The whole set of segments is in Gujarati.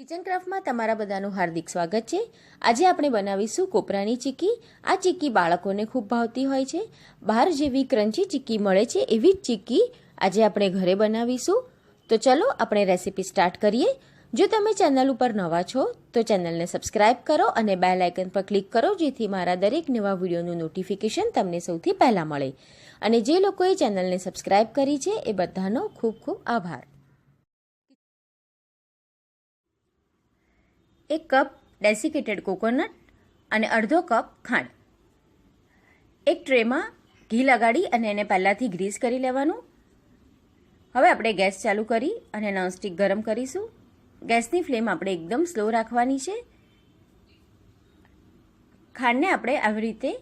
કિચન ક્રાફ્ટમાં તમારા બધાનું હાર્દિક સ્વાગત છે. આજે આપણે બનાવીશું કોપરાની ચીક્કી આ ચીક્કી બાળકોને ખૂબ ભાવતી હોય છે. બહાર જેવી ક્રંચી ચીક્કી મળે છે એવી જ ચીક્કી આજે આપણે ઘરે બનાવીશું. તો ચલો આપણે રેસીપી સ્ટાર્ટ કરીએ. જો તમે ચેનલ ઉપર નવા છો, તો ચેનલને સબસ્ક્રાઇબ કરો અને બે લાઇકન પર ક્લિક કરો, જેથી મારા દરેક નવા વિડીયોનું નોટિફિકેશન તમને સૌથી પહેલાં મળે. અને જે લોકોએ ચેનલને સબસ્ક્રાઇબ કરી છે, એ બધાનો ખૂબ ખૂબ આભાર. એક કપ ડેસિકેટેડ કોકોનટ અને અડધો કપ ખાંડ. એક ટ્રેમાં ઘી લગાડી અને એને પહેલાંથી ગ્રીસ કરી લેવાનું. હવે આપણે ગેસ ચાલુ કરી અને નોનસ્ટિક ગરમ કરીશું. ગેસની ફ્લેમ આપણે એકદમ સ્લો રાખવાની છે. ખાંડને આપણે આવી રીતે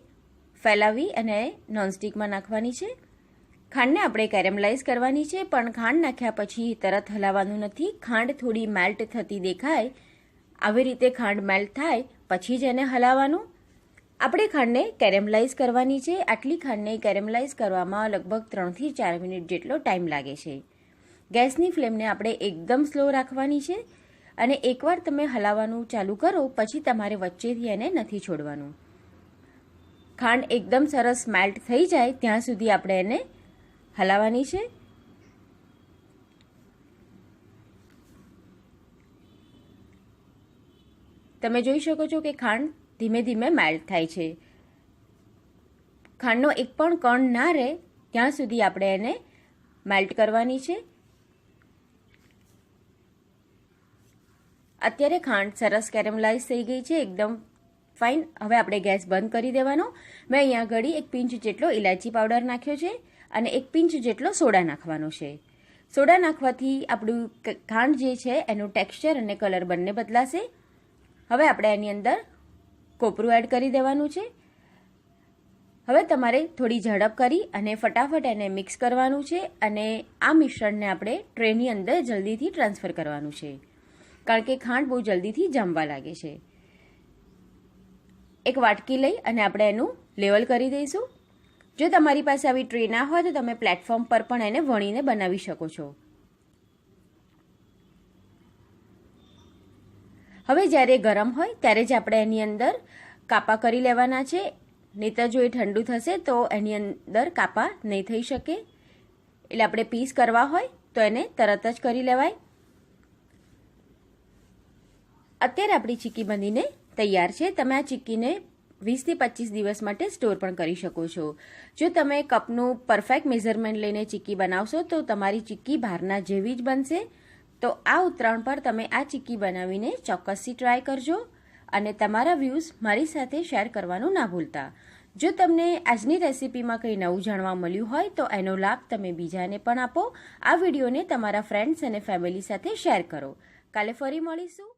ફેલાવી અને નોનસ્ટિકમાં નાખવાની છે. ખાંડને આપણે કેરેમલાઇઝ કરવાની છે, પણ ખાંડ નાખ્યા પછી તરત હલાવવાનું નથી. ખાંડ થોડી મેલ્ટ થતી દેખાય આવી રીતે ખાંડ મેલ્ટ થાય, પછી જ એને હલાવવાનું. આપણે ખાંડને કેરેમલાઇઝ કરવાની છે. આટલી ખાંડને કેરેમલાઇઝ કરવામાં લગભગ ત્રણથી ચાર મિનિટ જેટલો ટાઈમ લાગે છે. ગેસની ફ્લેમને આપણે એકદમ સ્લો રાખવાની છે અને એકવાર તમે હલાવવાનું ચાલુ કરો, પછી તમારે વચ્ચેથી એને નથી છોડવાનું. ખાંડ એકદમ સરસ મેલ્ટ થઈ જાય, ત્યાં સુધી આપણે એને હલાવવાની છે. તમે જોઈ શકો છો કે ખાંડ ધીમે ધીમે મેલ્ટ થાય છે. ખાંડનો એક પણ કણ ના રહે, ત્યાં સુધી આપણે એને મેલ્ટ કરવાની છે. અત્યારે ખાંડ સરસ કેરેમલાઇઝ થઈ ગઈ છે, એકદમ ફાઇન હવે આપણે ગેસ બંધ કરી દેવાનો. મેં અહીંયા ઘડી એક પિંચ જેટલો ઇલાયચી પાવડર નાખ્યો છે અને એક પિંચ જેટલો સોડા નાખવાનો છે. સોડા નાખવાથી આપણું ખાંડ જે છે, એનું ટેક્સચર અને કલર બંને બદલાશે. હવે આપણે એની અંદર કોપરું એડ કરી દેવાનું છે. હવે તમારે થોડી ઝડપ કરી અને ફટાફટ એને મિક્સ કરવાનું છે અને આ મિશ્રણને આપણે ટ્રેની અંદર જલ્દીથી ટ્રાન્સફર કરવાનું છે. કારણ કે ખાંડ બહુ જલ્દીથી જમવા લાગે છે. એક વાટકી લઈ અને આપણે એનું લેવલ કરી દઈશું. જો તમારી પાસે આવી ટ્રે ના હોય તો તમે પ્લેટફોર્મ પર પણ એને વણીને બનાવી શકો છો. હવે જ્યારે ગરમ હોય, ત્યારે જ આપણે એની અંદર કાપા કરી લેવાના છે. નહીતર જો એ ઠંડુ થશે, તો એની અંદર કાપા નહીં થઈ શકે. એટલે આપણે પીસ કરવા હોય, તો એને તરત જ કરી લેવાય. અત્યારે આપણી ચીક્કી બનીને તૈયાર છે. તમે આ ચીક્કીને વીસથી પચીસ દિવસ માટે સ્ટોર પણ કરી શકો છો. જો તમે કપનું પરફેક્ટ મેઝરમેન્ટ લઈને ચીક્કી બનાવશો, તો તમારી ચીક્કી બહારના જેવી જ બનશે. તો આ ઉત્તરાયણ પર તમે આ ચીક્કી બનાવીને ચોક્કસથી ટ્રાય કરજો અને તમારા વ્યૂઝ મારી સાથે શેર કરવાનું ના ભૂલતા. જો તમને આજની રેસિપીમાં કંઈ નવું જાણવા મળ્યું હોય તો એનો લાભ તમે બીજાને પણ આપો. આ વિડીયોને તમારા ફ્રેન્ડ્સ અને ફેમિલી સાથે શેર કરો. કાલે ફરી મળીશું.